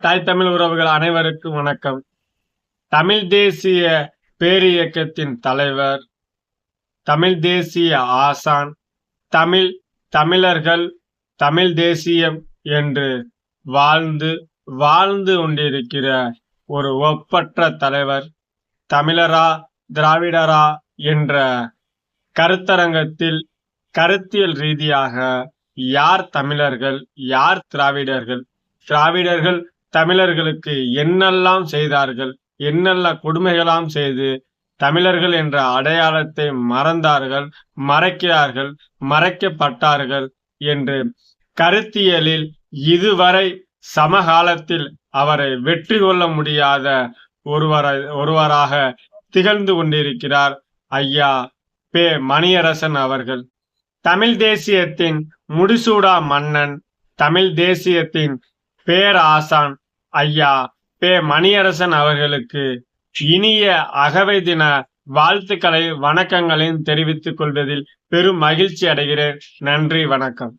தாய் தமிழ் உறவுகள் அனைவருக்கும் வணக்கம். தமிழ் தேசிய பேரியக்கத்தின் தலைவர் தமிழ் தேசிய ஆசான் தமிழ் தமிழர்கள் தமிழ் தேசியம் என்று வாழ்ந்து வாழ்ந்து கொண்டிருக்கிற ஒரு ஒப்பற்ற தலைவர் தமிழரா திராவிடரா என்ற கருத்தரங்கத்தில் கருத்தியல் ரீதியாக யார் தமிழர்கள் யார் திராவிடர்கள் திராவிடர்கள் தமிழர்களுக்கு என்னெல்லாம் செய்தார்கள் என்னெல்லாம் கொடுமைகளாம் செய்து தமிழர்கள் என்ற அடையாளத்தை மறந்தார்கள் மறைக்கிறார்கள் மறைக்கப்பட்டார்கள் என்று கருத்தியலில் இதுவரை சமகாலத்தில் அவரை வெற்றி கொள்ள முடியாத ஒருவரை ஒருவராக திகழ்ந்து கொண்டிருக்கிறார் ஐயா பே மணியரசன் அவர்கள். தமிழ் தேசியத்தின் முடிசூடா மன்னன் தமிழ் தேசியத்தின் பேராசான். ஐயா பே மணியரசன் அவர்களுக்கு இனிய அகவை தின வாழ்த்துக்களை வணக்கங்களையும் தெரிவித்துக் கொள்வதில் பெரும் மகிழ்ச்சி அடைகிறேன். நன்றி வணக்கம்.